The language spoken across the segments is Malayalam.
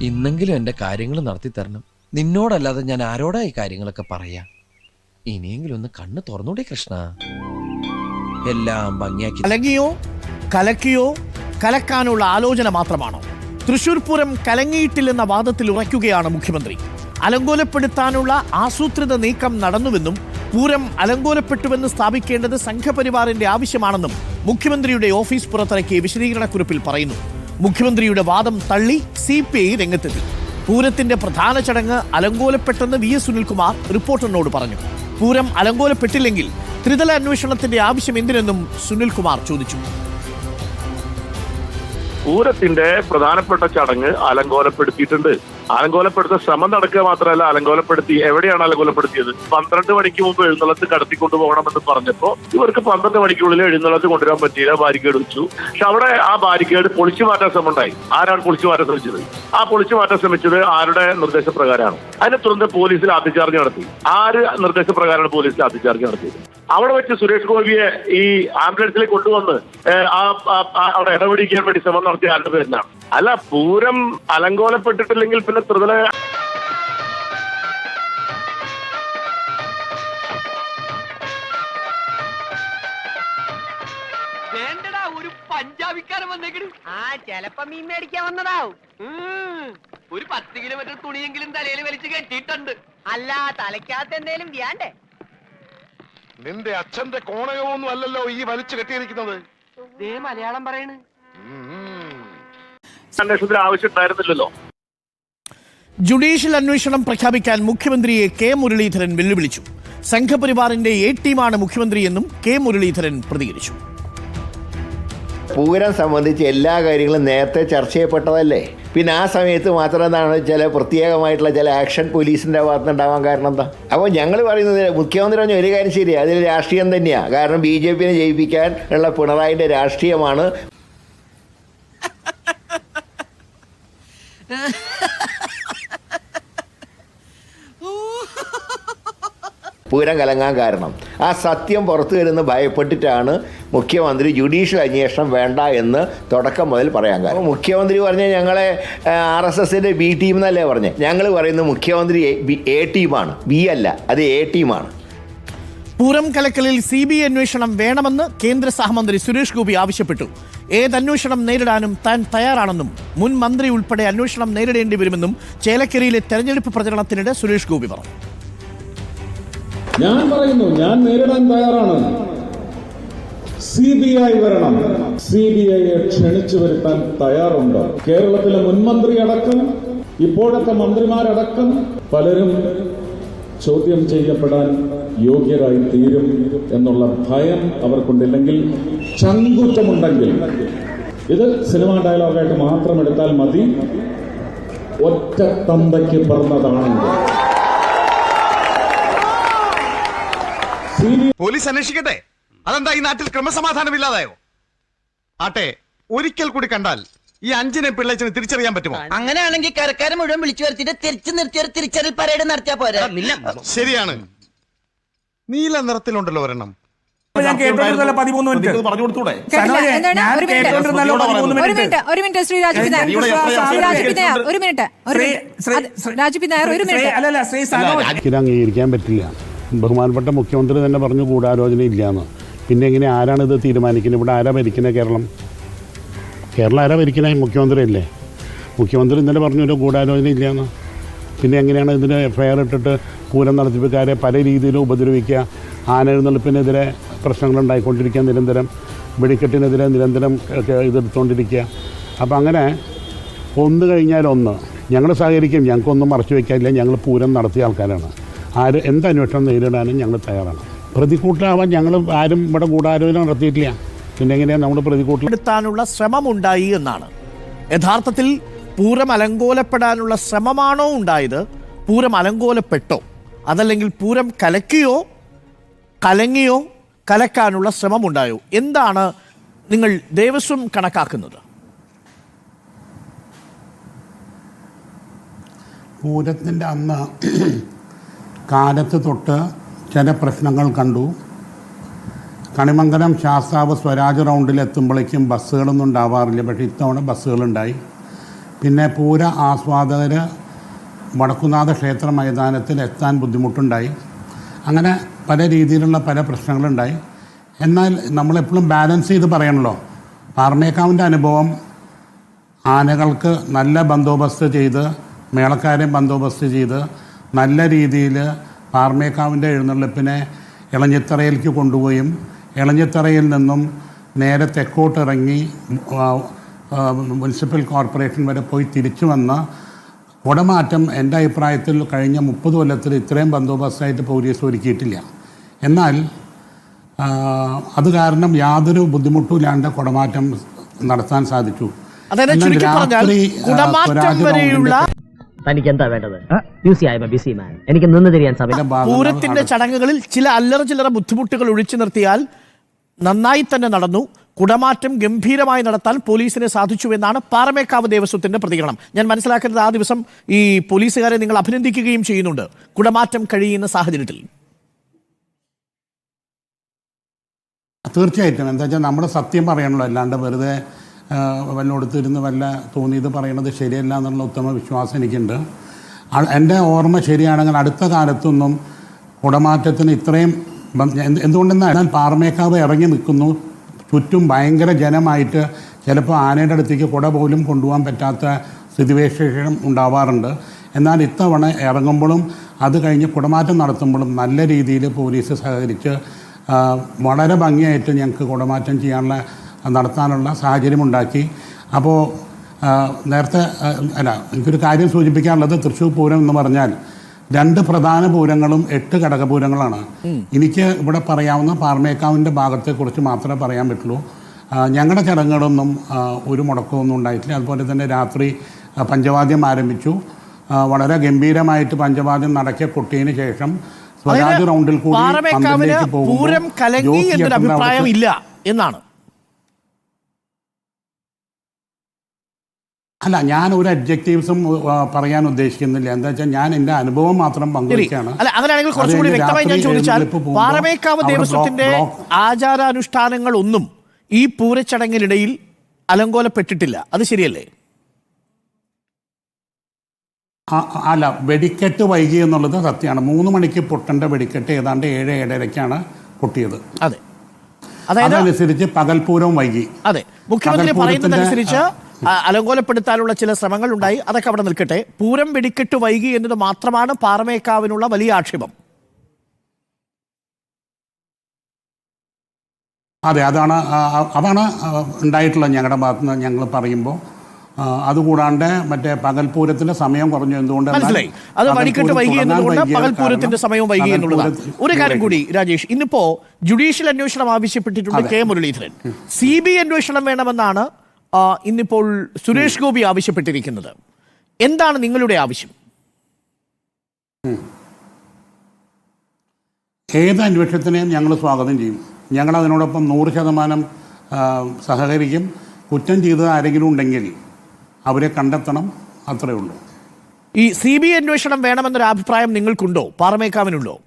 ഇന്നെങ്കിലും എന്റെ കാര്യങ്ങൾ നടത്തി തരണം. നിന്നോടല്ലാതെ ഞാൻ ആരോടായി കാര്യങ്ങളൊക്കെ പറയാ? ഇനിയെങ്കിലും ഒന്ന് കണ്ണ് തുറന്നൂടെ കൃഷ്ണ. എല്ലാം ഭംഗിയാക്കി കലങ്ങിയോ? കലക്കിയോ? കലക്കാനുള്ള ആലോചന മാത്രമാണോ? തൃശൂർ പൂരം കലങ്ങിയിട്ടില്ലെന്ന വാദത്തിൽ ഉറയ്ക്കുകയാണ് മുഖ്യമന്ത്രി. അലങ്കോലപ്പെടുത്താനുള്ള ആസൂത്രിത നീക്കം നടന്നുവെന്നും പൂരം അലങ്കോലപ്പെട്ടുവെന്ന് സ്ഥാപിക്കേണ്ടത് സംഘപരിവാറിന്റെ ആവശ്യമാണെന്നും മുഖ്യമന്ത്രിയുടെ ഓഫീസ് പുറത്തിറക്കിയ വിശദീകരണക്കുറിപ്പിൽ പറയുന്നു. മുഖ്യമന്ത്രിയുടെ വാദം തള്ളി സി പി ഐ രംഗത്തെത്തി. പൂരത്തിന്റെ പ്രധാന ചടങ്ങ് അലങ്കോലപ്പെട്ടെന്ന് വി എസ് സുനിൽകുമാർ റിപ്പോർട്ടറിനോട് പറഞ്ഞു. പൂരം അലങ്കോലപ്പെട്ടില്ലെങ്കിൽ ത്രിതല അന്വേഷണത്തിന്റെ ആവശ്യം എന്തിനെന്നും സുനിൽകുമാർ ചോദിച്ചു. പൂരത്തിന്റെ പ്രധാനപ്പെട്ട ചടങ്ങ് അലങ്കോലപ്പെടുത്തിയിട്ടുണ്ട്. അലങ്കോലപ്പെടുത്ത ശ്രമം നടക്കുക മാത്രമല്ല അലങ്കോലപ്പെടുത്തി എവിടെയാണ് അലങ്കോലപ്പെടുത്തിയത്? പന്ത്രണ്ട് മണിക്ക് മുമ്പ് എഴുന്നള്ളത്ത് കടത്തിക്കൊണ്ടു പോകണമെന്ന് പറഞ്ഞപ്പോ ഇവർക്ക് പന്ത്രണ്ട് മണിക്കുള്ളിൽ എഴുന്നള്ളത്ത് കൊണ്ടുവരാൻ പറ്റിയില്ല ബാരിക്കേഡ് വെച്ചു. പക്ഷെ അവിടെ ആ ബാരിക്കേഡ് പൊളിച്ചു മാറ്റാൻ ശ്രമം ഉണ്ടായി ആരാണ് പൊളിച്ചു മാറ്റാൻ ശ്രമിച്ചത്? ആ പൊളിച്ചു മാറ്റാൻ ശ്രമിച്ചത് ആരുടെ നിർദ്ദേശപ്രകാരമാണ്? അതിനെ തുടർന്ന് പോലീസിൽ ആദ്യചാർജ് നടത്തി. ആര് നിർദ്ദേശപ്രകാരമാണ് പോലീസിൽ ആദ്യചാർജ് നടത്തിയത്? അവിടെ വെച്ച് സുരേഷ് ഗോപിയെ ഈ ആംബുലൻസിലേക്ക് കൊണ്ടുവന്ന് ആ അവിടെ ഇടപെടിക്കാൻ വേണ്ടി ശ്രമം നടത്തിയ ആരുടെ പേരിലാണ്? അല്ല പൂരം അലങ്കോലപ്പെട്ടിട്ടില്ലെങ്കിൽ പിന്നെ ത്രിതല വേണ്ടടാ ഒരു പഞ്ചാബിക്കാരൻ വന്നേക്കണ്. ആ ചെലപ്പോ മീൻ മേടിക്കാൻ വന്നതാവും. ഒരു പത്ത് കിലോമീറ്റർ തുണിയെങ്കിലും തലയിൽ വലിച്ചു കെട്ടിയിട്ടുണ്ട്. അല്ല തലയ്ക്കകത്ത് എന്തേലും വ്യാണ്ടേ? നിന്റെ അച്ഛന്റെ കോണകമൊന്നും അല്ലല്ലോ ഈ വലിച്ചു കെട്ടിയിരിക്കുന്നത്. ദേ മലയാളം പറയണ്. അന്വേഷണത്തിന് ആവശ്യമുണ്ടായിരുന്നില്ലല്ലോ. ജുഡീഷ്യൽ അന്വേഷണം പ്രഖ്യാപിക്കാൻ മുഖ്യമന്ത്രിയെ കെ മുരളീധരൻ വെല്ലുവിളിച്ചു. സംഘപരിവാറിന്റെ എ ടീമാണ് മുഖ്യമന്ത്രിയെന്നും കെ മുരളീധരൻ പ്രതികരിച്ചു. പൂരം സംബന്ധിച്ച് എല്ലാ കാര്യങ്ങളും നേരത്തെ ചർച്ച ചെയ്യപ്പെട്ടതല്ലേ? പിന്നെ ആ സമയത്ത് മാത്രം എന്താണ് ചില പ്രത്യേകമായിട്ടുള്ള ചില ആക്ഷൻ പോലീസിന്റെ ഭാഗത്ത് ഉണ്ടാവാൻ കാരണം എന്താ? അപ്പോൾ ഞങ്ങൾ പറയുന്നത് മുഖ്യമന്ത്രി പറഞ്ഞ ഒരു കാര്യം ശരിയാണ് അതിൽ രാഷ്ട്രീയം തന്നെയാണ് കാരണം ബി ജെ പിനെ ജയിപ്പിക്കാൻ ഉള്ള പിണറായിന്റെ രാഷ്ട്രീയമാണ് പൂരം കലങ്ങാൻ കാരണം. ആ സത്യം പുറത്തു വരുന്ന ഭയപ്പെട്ടിട്ടാണ് മുഖ്യമന്ത്രി ജുഡീഷ്യൽ അന്വേഷണം വേണ്ട എന്ന് തുടക്കം മുതൽ പറയാൻ കാരണം. മുഖ്യമന്ത്രി പറഞ്ഞ ഞങ്ങളെ ആർ എസ് എസിന്റെ ബി ടീം എന്നല്ലേ പറഞ്ഞത് ഞങ്ങൾ പറയുന്നത് മുഖ്യമന്ത്രി എ ടീമാണ് ബി അല്ല അത് എ ടീമാണ് പൂരം കലക്കലിൽ സി ബി അന്വേഷണം വേണമെന്ന് കേന്ദ്ര സഹമന്ത്രി സുരേഷ് ഗോപി ആവശ്യപ്പെട്ടു. ഏതന്വേഷണം നേരിടാനും താൻ തയ്യാറാണെന്നും മുൻ മന്ത്രി ഉൾപ്പെടെ അന്വേഷണം നേരിടേണ്ടി വരുമെന്നും ചേലക്കരയിലെ തെരഞ്ഞെടുപ്പ് പ്രചരണത്തിനിടെ സുരേഷ് ഗോപി പറഞ്ഞു. ഞാൻ പറയുന്നു ഞാൻ നേരിടാൻ തയ്യാറാണ്. സി ബി ഐ വരണം. സി ബി ഐയെ ക്ഷണിച്ചു വരുത്താൻ തയ്യാറുണ്ട്. കേരളത്തിലെ മുൻമന്ത്രി അടക്കം ഇപ്പോഴത്തെ മന്ത്രിമാരടക്കം പലരും ചോദ്യം ചെയ്യപ്പെടാൻ യോഗ്യരായി തീരും എന്നുള്ള ഭയം അവർക്കുണ്ടില്ലെങ്കിൽ ചങ്കുറ്റമുണ്ടെങ്കിൽ ഇത് സിനിമാ ഡയലോഗായിട്ട് മാത്രം എടുത്താൽ മതി. ഒറ്റ തന്തയ്ക്ക് പിറന്നതാണെങ്കിൽ സി ബി പോലീസ് അന്വേഷിക്കട്ടെ? അതെന്താ ഈ നാട്ടിൽ ക്രമസമാധാനം ഇല്ലാതായോ ആട്ടെ ഒരിക്കൽ കൂടി കണ്ടാൽ ഈ അഞ്ചിനെ പിള്ളേച്ചന് തിരിച്ചറിയാൻ പറ്റുമോ? അങ്ങനെയാണെങ്കിൽ കരക്കാരെ മുഴുവൻ വിളിച്ചു വരുത്തിട്ട് തിരിച്ചു നിർത്തി ഒരു തിരിച്ചറിൽ പരേഡ് നടത്തിയാ പോരെ. ശരിയാണ്. നീല നിറത്തിലുണ്ടല്ലോ ഒരെണ്ണം. ഞാൻ കേട്ടോണ്ടിരുന്നല്ലോ പതിമൂന്ന് മിനിറ്റ്? പറഞ്ഞു കൊടുത്തൂടെ? ഞാൻ ഒരു മിനിറ്റ്. ഒരു മിനിറ്റ്. ശ്രീ നായർ ഒരു മിനിറ്റ്. ഒരു നായർ മിനിറ്റ്. അല്ലല്ല ശ്രീ സനോജ്. അംഗീകരിക്കാൻ പറ്റില്ല. ബഹുമാനപ്പെട്ട മുഖ്യമന്ത്രി തന്നെ പറഞ്ഞു ഗൂഢാലോചന ഇല്ലയെന്ന് പിന്നെ എങ്ങനെ ആരാണ് ഇത് തീരുമാനിക്കുന്നത്? ഇവിടെ ആരാ ഭരിക്കുന്നത് കേരളം? കേരളം ആരാ ഭരിക്കുന്നത്? മുഖ്യമന്ത്രി അല്ലേ? മുഖ്യമന്ത്രി ഇന്നലെ പറഞ്ഞു ഒരു ഗൂഢാലോചന ഇല്ലയെന്ന് പിന്നെ എങ്ങനെയാണ് ഇതിന് എഫ്ഐആർ ഇട്ടിട്ട് പൂരം നടത്തിപ്പിക്കാരെ പല രീതിയിലും ഉപദ്രവിക്കുക? ആനെഴുന്നള്ളിപ്പിനെതിരെ പ്രശ്നങ്ങൾ ഉണ്ടായിക്കൊണ്ടിരിക്കുക നിരന്തരം. വെടിക്കെട്ടിനെതിരെ നിരന്തരം ഇതെടുത്തുകൊണ്ടിരിക്കുക അപ്പോൾ അങ്ങനെ ഒന്ന് കഴിഞ്ഞാൽ ഒന്ന് ഞങ്ങൾ സഹകരിക്കും. ഞങ്ങൾക്കൊന്നും മറച്ചു വയ്ക്കാനില്ല ഞങ്ങൾ പൂരം നടത്തിയ ആൾക്കാരാണ്. ആര് എന്തന്വേഷണം നേരിടാനും ഞങ്ങൾ തയ്യാറാണ്. പ്രതിക്കൂട്ടാവാൻ ഞങ്ങൾ ആരും ഇവിടെ ഗൂഢാലോചന നടത്തിയിട്ടില്ല. പിന്നെ എങ്ങനെയാണ് നമ്മൾ പ്രതികൂട്ടിൽ എടുത്താനുള്ള ശ്രമമുണ്ടായി എന്നാണ്. യഥാർത്ഥത്തിൽ പൂരം അലങ്കോലപ്പെടാനുള്ള ശ്രമമാണോ ഉണ്ടായത്? പൂരം അലങ്കോലപ്പെട്ടോ? അതല്ലെങ്കിൽ പൂരം കലക്കിയോ? കലങ്ങിയോ? കലക്കാനുള്ള ശ്രമമുണ്ടായോ? എന്താണ് നിങ്ങൾ ദേവസ്വം കണക്കാക്കുന്നത്? പൂരത്തിന്റെ അന്ന് കാലത്ത് തൊട്ട് ചില പ്രശ്നങ്ങൾ കണ്ടു. കണിമംഗലം ശാസ്താവ് സ്വരാജ് റൗണ്ടിൽ എത്തുമ്പോഴേക്കും ബസ്സുകളൊന്നും ഉണ്ടാവാറില്ല. പക്ഷേ ഇത്തവണ ബസ്സുകളുണ്ടായി പിന്നെ പൂര ആസ്വാദകർ വടക്കുന്നാഥ ക്ഷേത്ര മൈതാനത്തിൽ എത്താൻ ബുദ്ധിമുട്ടുണ്ടായി. അങ്ങനെ പല രീതിയിലുള്ള പല പ്രശ്നങ്ങളുണ്ടായി. എന്നാൽ നമ്മളെപ്പോഴും ബാലൻസ് ചെയ്ത് പറയണല്ലോ. പാർമേക്കാവിന്റെ അനുഭവം ആനകൾക്ക് നല്ല ബന്തോബസ്ത് ചെയ്ത് മേളക്കാരെ ബന്തോബസ്ത് ചെയ്ത് നല്ല രീതിയിൽ പാർമേക്കാവിന്റെ എഴുന്നള്ളിപ്പിനെ ഇളഞ്ഞിത്തറയിലേക്ക് കൊണ്ടുപോയും. ഇളഞ്ഞിത്തറയിൽ നിന്നും നേരെ തെക്കോട്ടിറങ്ങി മുനിസിപ്പൽ കോർപ്പറേഷൻ വരെ പോയി തിരിച്ചു വന്ന കുടമാറ്റം എന്റെ അഭിപ്രായത്തിൽ കഴിഞ്ഞ മുപ്പത് കൊല്ലത്തിൽ ഇത്രയും ബന്തോബസ്തായിട്ട് പോലീസ് ഒരുക്കിയിട്ടില്ല. എന്നാൽ അത് കാരണം യാതൊരു ബുദ്ധിമുട്ടുമില്ലാണ്ട് കുടമാറ്റം നടത്താൻ സാധിച്ചു. അതായത് ചുരുക്കി പറഞ്ഞാൽ രാത്രി, കുടമാറ്റം വരെയുള്ള തനിക്ക് എന്താ വേണ്ടത് ബിസി ആയ ബിസി മാൻ എനിക്ക് നിന്ന് തിരിയാൻ സമയം പൂരത്തിന്റെ ചടങ്ങുകളിൽ ചില അല്ലറ ചില്ലറ ബുദ്ധിമുട്ടുകൾ ഒഴിച്ചു നിർത്തിയാൽ നന്നായി തന്നെ നടന്നു കുടമാറ്റം ഗംഭീരമായി നടത്താൻ പോലീസിനെ സാധിച്ചു എന്നാണ് പാറമേക്കാവ് ദേവസ്വത്തിന്റെ പ്രതികരണം. ഞാൻ മനസ്സിലാക്കുന്നത് ആ ദിവസം ഈ പോലീസുകാരെ നിങ്ങൾ അഭിനന്ദിക്കുകയും ചെയ്യുന്നുണ്ട്. കുടമാറ്റം കഴിയുന്ന സാഹചര്യത്തിൽ. തീർച്ചയായിട്ടും. എന്താ വെച്ചാൽ നമ്മുടെ സത്യം പറയണല്ലോ അല്ലാണ്ട് വെറുതെ വല്ലയിടത്തിരുന്ന് വല്ല തോന്നിയത് പറയണത് ശരിയല്ല എന്നുള്ള ഉത്തമ വിശ്വാസം എനിക്കുണ്ട്. എന്റെ ഓർമ്മ ശരിയാണെങ്കിൽ അടുത്ത കാലത്തൊന്നും കുടമാറ്റത്തിന് ഇത്രയും എന്തുകൊണ്ടെന്നാൽ പാറമേക്കാവ് ഇറങ്ങി നിൽക്കുന്നു. ചുറ്റും ഭയങ്കര ജനമായിട്ട് ചിലപ്പോൾ ആനയുടെ അടുത്തേക്ക് കുട പോലും കൊണ്ടുപോകാൻ പറ്റാത്ത സ്ഥിതിവിശേഷം ഉണ്ടാവാറുണ്ട്. എന്നാൽ ഇത്തവണ ഇറങ്ങുമ്പോഴും അത് കഴിഞ്ഞ് കുടമാറ്റം നടത്തുമ്പോഴും നല്ല രീതിയിൽ പോലീസ് സഹകരിച്ച് വളരെ ഭംഗിയായിട്ട് ഞങ്ങൾക്ക് കുടമാറ്റം ചെയ്യാനുള്ള നടത്താനുള്ള സാഹചര്യമുണ്ടാക്കി. അപ്പോൾ നേരത്തെ അല്ല എനിക്കൊരു കാര്യം സൂചിപ്പിക്കാനുള്ളത് തൃശ്ശൂർ പൂരം എന്ന് പറഞ്ഞാൽ രണ്ട് പ്രധാന പൂരങ്ങളും എട്ട് ഘടകപൂരങ്ങളാണ് എനിക്ക് ഇവിടെ പറയാവുന്ന പാർമേക്കാവിന്റെ ഭാഗത്തെക്കുറിച്ച് മാത്രമേ പറയാൻ പറ്റുള്ളൂ. ഞങ്ങളുടെ ചടങ്ങുകളൊന്നും ഒരു മുടക്കമൊന്നും ഉണ്ടായിട്ടില്ല. അതുപോലെ തന്നെ രാത്രി പഞ്ചവാദ്യം ആരംഭിച്ചു. വളരെ ഗംഭീരമായിട്ട് പഞ്ചവാദ്യം നടക്കിയ കൊട്ടിയതിന് ശേഷം സ്വരാജ് റൗണ്ടിൽ കൂടി പൂരം കലങ്ങി എന്നൊരു അഭിപ്രായമില്ല അഭിപ്രായം ഇല്ല എന്നാണ്. അല്ല ഞാൻ ഒരു അഡ്ജക്റ്റീവ്സും പറയാൻ ഉദ്ദേശിക്കുന്നില്ല. എന്താ വെച്ചാൽ ഞാൻ എന്റെ അനുഭവം മാത്രം പങ്കുവയ്ക്കുകയാണ് പങ്കുവയ്ക്കാണ് അല്ല അങ്ങനെയാണെങ്കിൽ കുറച്ചുകൂടി വ്യക്തമായി ഞാൻ ചോദിച്ചാൽ പാറമേക്കാവ് ദേവസ്വത്തിന്റെ ആചാരാനുഷ്ഠാനങ്ങൾ ഒന്നും ഈ പൂരച്ചടങ്ങിനിടയിൽ അലങ്കോലപ്പെട്ടിട്ടില്ല. അത് ശരിയല്ലേ? അല്ല വെടിക്കെട്ട് വൈകി എന്നുള്ളത് സത്യമാണ്. മൂന്ന് മണിക്ക് പൊട്ടേണ്ട വെടിക്കെട്ട് ഏതാണ്ട് ഏഴ് ഏഴരയ്ക്കാണ് പൊട്ടിയത്. അതെ. അതനുസരിച്ച് പകൽപൂരം വൈകി. അതെ. മുഖ്യമന്ത്രി പറയുന്നതനുസരിച്ച് അലങ്കോലപ്പെടുത്താനുള്ള ചില ശ്രമങ്ങൾ ഉണ്ടായി അതൊക്കെ അവിടെ നിൽക്കട്ടെ. പൂരം വെടിക്കെട്ട് വൈകി എന്നത് മാത്രമാണ് പാറമേക്കാവിനുള്ള വലിയ ആക്ഷേപം. അതെ അതാണ് അതാണ് ഉണ്ടായിട്ടുള്ള ഞങ്ങളുടെ ഭാഗത്ത് നിന്ന് ഞങ്ങൾ പറയുമ്പോൾ. അതുകൂടാണ്ട് മറ്റേ പകൽപൂരത്തിന്റെ സമയം കുറഞ്ഞു എന്തുകൊണ്ട് മനസ്സിലായി. അത് വഴിക്കെട്ട് വൈകി എന്നതുകൊണ്ട് പകൽപൂരത്തിന്റെ സമയം വൈകി എന്നുള്ളതാണ്. ഒരു കാര്യം കൂടി രാജേഷ് ഇന്നിപ്പോ ജുഡീഷ്യൽ അന്വേഷണം ആവശ്യപ്പെട്ടിട്ടുണ്ട് കെ മുരളീധരൻ. സി ബി അന്വേഷണം വേണമെന്നാണ് ഇന്നിപ്പോൾ സുരേഷ് ഗോപി ആവശ്യപ്പെട്ടിരിക്കുന്നത്. എന്താണ് നിങ്ങളുടെ ആവശ്യം? ഏത് അന്വേഷണത്തിനെയും ഞങ്ങൾ സ്വാഗതം ചെയ്യും. ഞങ്ങൾ അതിനോടൊപ്പം നൂറ് ശതമാനം സഹകരിക്കും. കുറ്റം ചെയ്തത് ആരെങ്കിലും ഉണ്ടെങ്കിൽ അവരെ കണ്ടെത്തണം. അത്രയേ ഉള്ളൂ. ഈ സി ബി അന്വേഷണം വേണമെന്നൊരു അഭിപ്രായം നിങ്ങൾക്കുണ്ടോ? പാറമേക്കാവിനുണ്ടോ?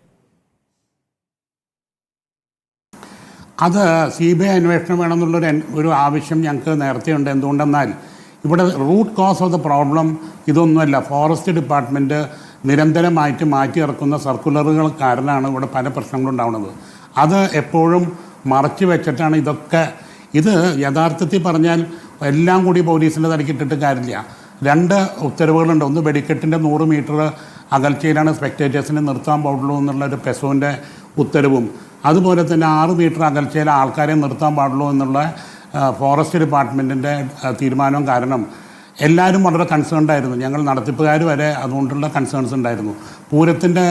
അത് സി ബി ഐ അന്വേഷണം വേണമെന്നുള്ളൊരു ഒരു ആവശ്യം ഞങ്ങൾക്ക് നേരത്തെ ഉണ്ട് എന്തുകൊണ്ടെന്നാൽ ഇവിടെ root cause of the problem ഇതൊന്നുമല്ല. ഫോറസ്റ്റ് ഡിപ്പാർട്ട്മെന്റ് നിരന്തരമായിട്ട് മാറ്റി ഇറക്കുന്ന സർക്കുലറുകൾ കാരണമാണ് ഇവിടെ പല പ്രശ്നങ്ങളും ഉണ്ടാവുന്നത്. അത് എപ്പോഴും മറച്ചു വെച്ചിട്ടാണ് ഇതൊക്കെ ഇത് യഥാർത്ഥത്തിൽ പറഞ്ഞാൽ എല്ലാം കൂടി പോലീസിന്റെ തലക്കിട്ടിട്ട് കാര്യമില്ല. രണ്ട് ഉത്തരവുകളുണ്ട്. ഒന്ന് വെടിക്കെട്ടിന്റെ നൂറ് മീറ്റർ അകൽച്ചയിലാണ് സ്പെക്ടേറ്റേഴ്സിനെ നിർത്താൻ പാടുള്ളൂ എന്നുള്ള ഒരു പെസോന്റെ ഉത്തരവും. അതുപോലെ തന്നെ ആറ് മീറ്റർ അകൽച്ചയിൽ ആൾക്കാരെ നിർത്താൻ പാടുള്ളൂ എന്നുള്ള ഫോറസ്റ്റ് ഡിപ്പാർട്ട്മെന്റിന്റെ തീരുമാനം കാരണം എല്ലാവരും വളരെ കൺസേൺഡ് ആയിരുന്നു. ഞങ്ങൾ നടത്തിപ്പുകാർ വരെ അതുകൊണ്ടുള്ള കൺസേൺസ് ഉണ്ടായിരുന്നു. പൂരത്തിന്റെ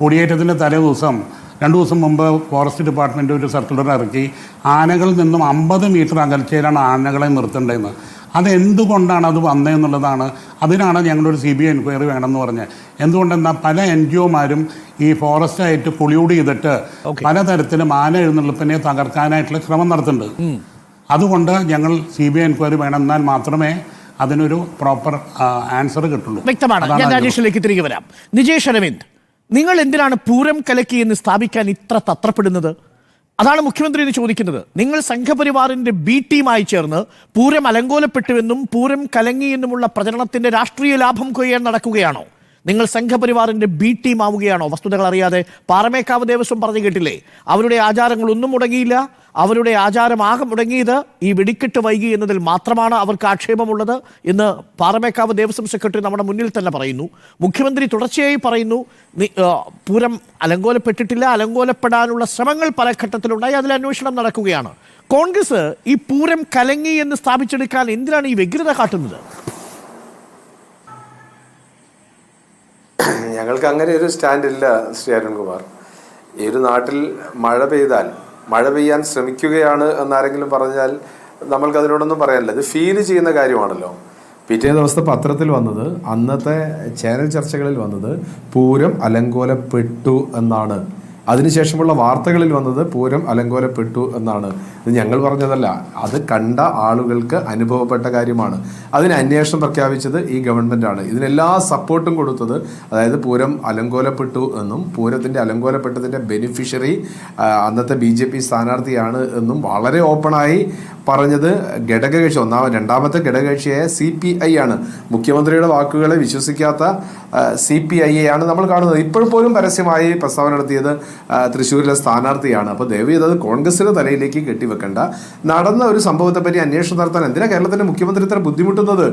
കൊടിയേറ്റത്തിന്റെ തലേ ദിവസം രണ്ട് ദിവസം മുമ്പ് ഫോറസ്റ്റ് ഡിപ്പാർട്ട്മെന്റ് ഒരു സർക്കുലർ ഇറക്കി. ആനകളിൽ നിന്നും അമ്പത് മീറ്റർ അകൽച്ചയിലാണ് ആനകളെ നിർത്തേണ്ടതെന്ന്. അതെന്തുകൊണ്ടാണ് അത് വന്നതെന്നുള്ളതാണ്. അതിനാണ് ഞങ്ങളൊരു സി ബി ഐ എൻക്വയറി വേണമെന്ന് പറഞ്ഞത്. എന്തുകൊണ്ടെന്നാൽ പല എൻ ജി ഒമാരും ഈ ഫോറസ്റ്റായിട്ട് കൊളിയൂട് ചെയ്തിട്ട് പലതരത്തിലും ആന എഴുന്നള്ളിപ്പിനെ തകർക്കാനായിട്ടുള്ള ശ്രമം നടത്തുന്നുണ്ട്. അതുകൊണ്ട് ഞങ്ങൾ സി ബി ഐ എൻക്വയറി വേണം എന്നാൽ മാത്രമേ അതിനൊരു പ്രോപ്പർ ആൻസർ കിട്ടുള്ളൂ. വ്യക്തമാണ്. ഞാൻ രാജേഷിലേക്ക് തിരികെ വരാം. നിജേഷ് അരവിന്ദ് നിങ്ങൾ എന്തിനാണ് പൂരം കലക്കി എന്ന് സ്ഥാപിക്കാൻ ഇത്ര തത്രപ്പെടുന്നത്? അതാണ് മുഖ്യമന്ത്രി ഇന്ന് ചോദിക്കുന്നത്. നിങ്ങൾ സംഘപരിവാറിന്റെ ബി ടീമായി ചേർന്ന് പൂരം അലങ്കോലപ്പെട്ടുവെന്നും പൂരം കലങ്ങിയെന്നുമുള്ള പ്രചരണത്തിന്റെ രാഷ്ട്രീയ ലാഭം കൊയ്യാൻ നടക്കുകയാണോ? നിങ്ങൾ സംഘപരിവാറിന്റെ ബി ടീം ആവുകയാണോ? വസ്തുതകൾ അറിയാതെ പാറമേക്കാവ് ദേവസ്വം പറഞ്ഞു കേട്ടില്ലേ? അവരുടെ ആചാരങ്ങൾ ഒന്നും മുടങ്ങിയില്ല. അവരുടെ ആചാരം ആകെ മുടങ്ങിയത് ഈ വെടിക്കെട്ട് വൈകി എന്നതിൽ മാത്രമാണ് അവർക്ക് ആക്ഷേപമുള്ളത് എന്ന് പാറമേക്കാവ് ദേവസ്വം സെക്രട്ടറി നമ്മുടെ മുന്നിൽ തന്നെ പറയുന്നു. മുഖ്യമന്ത്രി തുടർച്ചയായി പറയുന്നു പൂരം അലങ്കോലപ്പെട്ടിട്ടില്ല അലങ്കോലപ്പെടാനുള്ള ശ്രമങ്ങൾ പല ഘട്ടത്തിലുണ്ടായി അതിൽ അന്വേഷണം നടക്കുകയാണ്. കോൺഗ്രസ് ഈ പൂരം കലങ്ങി എന്ന് സ്ഥാപിച്ചെടുക്കാൻ എന്തിനാണ് ഈ വ്യഗ്രത കാട്ടുന്നത്? ഞങ്ങൾക്ക് അങ്ങനെ ഒരു സ്റ്റാൻഡ് ഇല്ല ശ്രീ അരുൺകുമാർ. ഈ ഒരു നാട്ടിൽ മഴ പെയ്താൽ മഴ പെയ്യാൻ ശ്രമിക്കുകയാണ് എന്നാരെങ്കിലും പറഞ്ഞാൽ നമ്മൾക്ക് അതിനോടൊന്നും പറയാനില്ല. ഇത് ഫീൽ ചെയ്യുന്ന കാര്യമാണല്ലോ. പിറ്റേ ദിവസത്തെ പത്രത്തിൽ വന്നത് അന്നത്തെ ചാനൽ ചർച്ചകളിൽ വന്നത് പൂരം അലങ്കോലപ്പെട്ടു എന്നാണ്. അതിനുശേഷമുള്ള വാർത്തകളിൽ വന്നത് പൂരം അലങ്കോലപ്പെട്ടു എന്നാണ്. ഇത് ഞങ്ങൾ പറഞ്ഞതല്ല. അത് കണ്ട ആളുകൾക്ക് അനുഭവപ്പെട്ട കാര്യമാണ്. അതിന് അന്വേഷണം പ്രഖ്യാപിച്ചത് ഈ ഗവൺമെന്റാണ് ഇതിനെല്ലാ സപ്പോർട്ടും കൊടുത്തത് അതായത് പൂരം അലങ്കോലപ്പെട്ടു എന്നും പൂരത്തിന്റെ അലങ്കോലപ്പെട്ടതിന്റെ ബെനിഫിഷ്യറി അന്നത്തെ ബി ജെ പി സ്ഥാനാർത്ഥിയാണ് എന്നും വളരെ ഓപ്പണായി പറഞ്ഞത് ഘടകകക്ഷി ഒന്നാമ രണ്ടാമത്തെ ഘടകകക്ഷിയായ സി പി ഐ ആണ്. മുഖ്യമന്ത്രിയുടെ വാക്കുകളെ വിശ്വസിക്കാത്ത സി പി ഐ ആണ് നമ്മൾ കാണുന്നത്. ഇപ്പോൾ പോലും പരസ്യമായി പ്രസ്താവന നടത്തിയത് തൃശ്ശൂരിലെ സ്ഥാനാർത്ഥിയാണ്. അപ്പോൾ ചെയ്ത് അത് കോൺഗ്രസിന്റെ തലയിലേക്ക് കെട്ടിവെക്കേണ്ട. നടന്ന ഒരു സംഭവത്തെ പറ്റി അന്വേഷണം നടത്താൻ എന്തിനാ കേരളത്തിന്റെ മുഖ്യമന്ത്രി ഇത്ര ബുദ്ധിമുട്ടുന്നത്?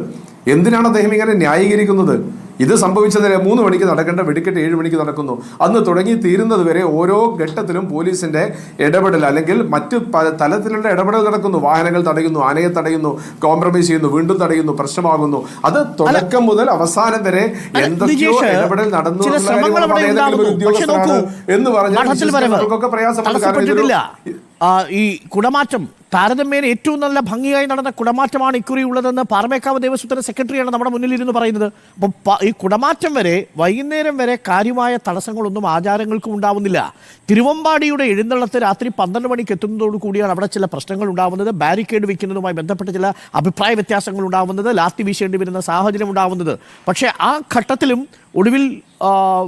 എന്തിനാണ് അദ്ദേഹം ഇങ്ങനെ ന്യായീകരിക്കുന്നത്? ഇത് സംഭവിച്ചതിന് മൂന്ന് മണിക്ക് നടക്കേണ്ട വെടിക്കെട്ട് ഏഴ് മണിക്ക് നടക്കുന്നു. അന്ന് തുടങ്ങി തീരുന്നത് വരെ ഓരോ ഘട്ടത്തിലും പോലീസിന്റെ ഇടപെടൽ അല്ലെങ്കിൽ മറ്റ് തലത്തിലുള്ള ഇടപെടൽ നടക്കുന്നു. വാഹനങ്ങൾ തടയുന്നു ആനയെ തടയുന്നു കോംപ്രമൈസ് ചെയ്യുന്നു വീണ്ടും തടയുന്നു പ്രശ്നമാകുന്നു. അത് തുടക്കം മുതൽ അവസാനം വരെ എന്തൊക്കെയോ ഇടപെടൽ നടന്നു എന്ന് പറഞ്ഞാൽ ആ, ഈ കുടമാറ്റം താരതമ്യേന ഏറ്റവും നല്ല ഭംഗിയായി നടന്ന കുടമാറ്റമാണ് ഇക്കുറി ഉള്ളതെന്ന് പാറമേക്കാവ് ദേവസ്വത്തിന്റെ സെക്രട്ടറിയാണ് നമ്മുടെ മുന്നിൽ ഇരുന്ന് പറയുന്നത്. അപ്പം ഈ കുടമാറ്റം വരെ വൈകുന്നേരം വരെ കാര്യമായ തടസ്സങ്ങളൊന്നും ആചാരങ്ങൾക്കും ഉണ്ടാവുന്നില്ല. തിരുവമ്പാടിയുടെ എഴുന്നള്ളത്ത് രാത്രി പന്ത്രണ്ട് മണിക്ക് എത്തുന്നതോടു കൂടിയാണ് അവിടെ ചില പ്രശ്നങ്ങൾ ഉണ്ടാവുന്നത്. ബാരിക്കേഡ് വയ്ക്കുന്നതുമായി ബന്ധപ്പെട്ട ചില അഭിപ്രായ വ്യത്യാസങ്ങൾ ഉണ്ടാവുന്നത്. ലാത്തി വീശേണ്ടി വരുന്ന സാഹചര്യം ഉണ്ടാവുന്നത്. പക്ഷേ ആ ഘട്ടത്തിലും ഒടുവിൽ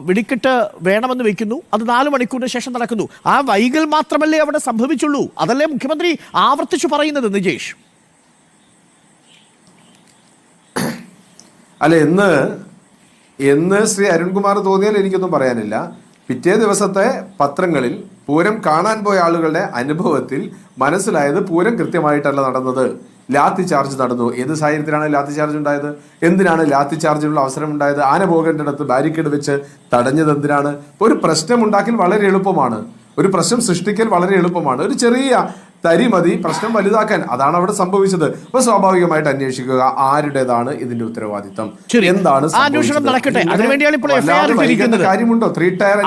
വെടിക്കെട്ട് വേണമെന്ന് വെക്കുന്നു. അത് നാല് മണിക്കൂറിന് ശേഷം നടക്കുന്നു. ആ വൈകൽ മാത്രമല്ലേ അവിടെ സംഭവിച്ചുള്ളൂ? അതല്ലേ മുഖ്യമന്ത്രി ആവർത്തിച്ചു പറയുന്നത് നിജേഷ്? അല്ല എന്ന് എന്ന് ശ്രീ അരുൺകുമാർ തോന്നിയാൽ എനിക്കൊന്നും പറയാനില്ല. പിറ്റേ ദിവസത്തെ പത്രങ്ങളിൽ പൂരം കാണാൻ പോയ ആളുകളുടെ അനുഭവത്തിൽ മനസ്സിലായത് പൂരം കൃത്യമായിട്ടല്ല നടന്നത്. ലാത്തി ചാർജ് നടന്നു ഏത് സാഹചര്യത്തിലാണ് ലാത്തി ചാർജ് ഉണ്ടായത്? എന്തിനാണ് ലാത്തി ചാർജിനുള്ള അവസരം ഉണ്ടായത് ആന പോകേണ്ടിടത്ത് ബാരിക്കേഡ് വെച്ച് തടഞ്ഞത് എന്തിനാണ്? ഒരു പ്രശ്നം ഉണ്ടാക്കൽ വളരെ എളുപ്പമാണ്. ഒരു പ്രശ്നം സൃഷ്ടിക്കൽ വളരെ എളുപ്പമാണ്. ഒരു ചെറിയ തരി മതി പ്രശ്നം വലുതാക്കാൻ. അതാണ് അവിടെ സംഭവിച്ചത്. അപ്പൊ സ്വാഭാവികമായിട്ട് അന്വേഷിക്കുക ആരുടേതാണ് ഇതിന്റെ ഉത്തരവാദിത്തം? എന്താണ് അന്വേഷണം നടക്കട്ടെ. അതിനുവേണ്ടിയാണ് ഇപ്പോൾ കാര്യമുണ്ടോ? Three tier.